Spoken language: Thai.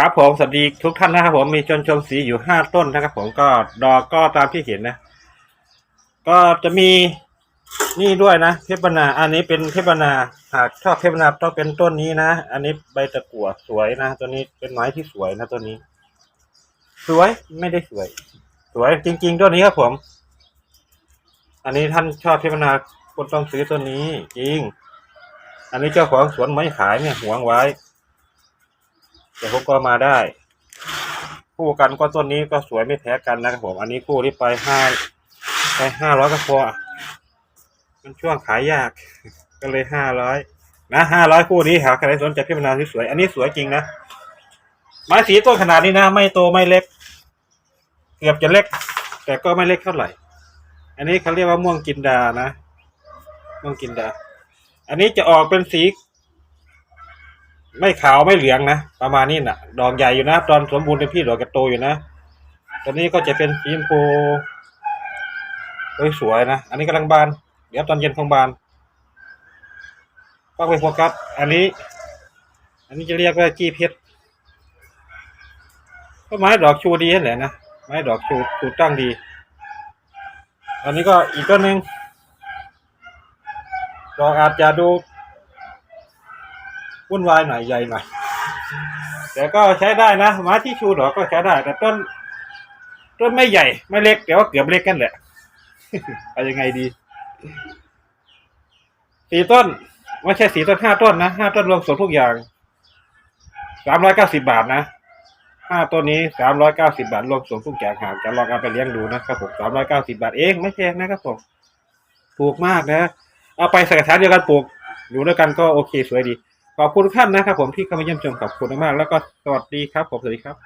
ครับผมสวัสดีทุกท่านนะครับผมมีชนชมสีอยู่ห้าต้นนะครับ ผมก็ดอกก็ตามที่เห็นนะ ก็จะมีนี่ด้วยนะเทพนา อันนี้เป็นเทพนาหากชอบเทพนาต้องเป็นต้นนี้นะอันนี้ใบตะกั่วสวยนะตัวนี้เป็นไม้ที่สวยนะตัวนี้ สวยไม่ได้สวย สวยจริง ๆต้นนี้ครับผม อันนี้ท่านชอบเทพนาคนต้องซื้อต้นนี้จริง อันนี้เจ้าของสวนไม้ขายเนี่ยหวงไว้ แต่ผมก็มาได้ คู่กันก็ต้นนี้ก็สวยไม่แพ้กันนะครับผม อันนี้คู่ที่ไปห้าไปห้าร้อยก็พอมันช่วงขายยาก ก็เลยห้าร้อยนะห้าร้อยคู่นี้หาใครสนใจพิจารณาที่สวยอันนี้สวยจริงนะไม้สีต้นขนาดนี้นะ ไม่โตไม่เล็ก เกือบจะเล็ก แต่ก็ไม่เล็กเท่าไหร่ อันนี้เขาเรียกว่าม่วงกินดานะม่วงกินดา อันนี้จะออกเป็นสี ไม่ขาวไม่เหลืองนะประมาณนี้นะ่ะ ดอกใหญ่อยู่นะตอนสมบูรณ์เป็นพี่ดอกกระโตอยู่นะตอนนี้ก็จะเป็นสีชมพูสวยๆนะอันนี้กำลังบาน เดี๋ยวตอนเย็นคงบานก็ไปโฟกัสอันนี้ อันนี้จะเรียกว่าจี้เพชรก็ไม้ดอกชูดีนั่นแหละนะไม้ดอกชูชูตั้งดี อันนี้ก็อีกต้นหนึ่งดอกอาจจะดู วุ่นวายหน่อยใหญ่หน่อยแต่ก็ใช้ได้นะไม้ที่ชูดอกก็ใช้ได้ แต่ต้น ต้นไม่ใหญ่ไม่เล็กแต่ว่าเกือบเล็กกันแหละเอายังไงดีสี่ต้น ไม่ใช่สี่ต้นห้าต้นนะห้าต้นรวมส่วนทุกอย่างสามร้อยเก้าสิบาทนะห้าต้นนี้สามร้อยเก้าสิบาทรวมส่วนทุกอย่างหากจะลองเอาไปเลี้ยงดูนะครับผมสามร้อยเก้าสิบาทเองไม่แพงนะครับผมถูกมากนะ เอาไปใส่กระถางเดียวกันปลูกอยู่ด้วยกันก็โอเคสวยดี ขอบคุณท่านนะครับผมที่เข้ามาเยี่ยมชมขอบคุณมากแล้วก็สวัสดีครับผมสวัสดีครับ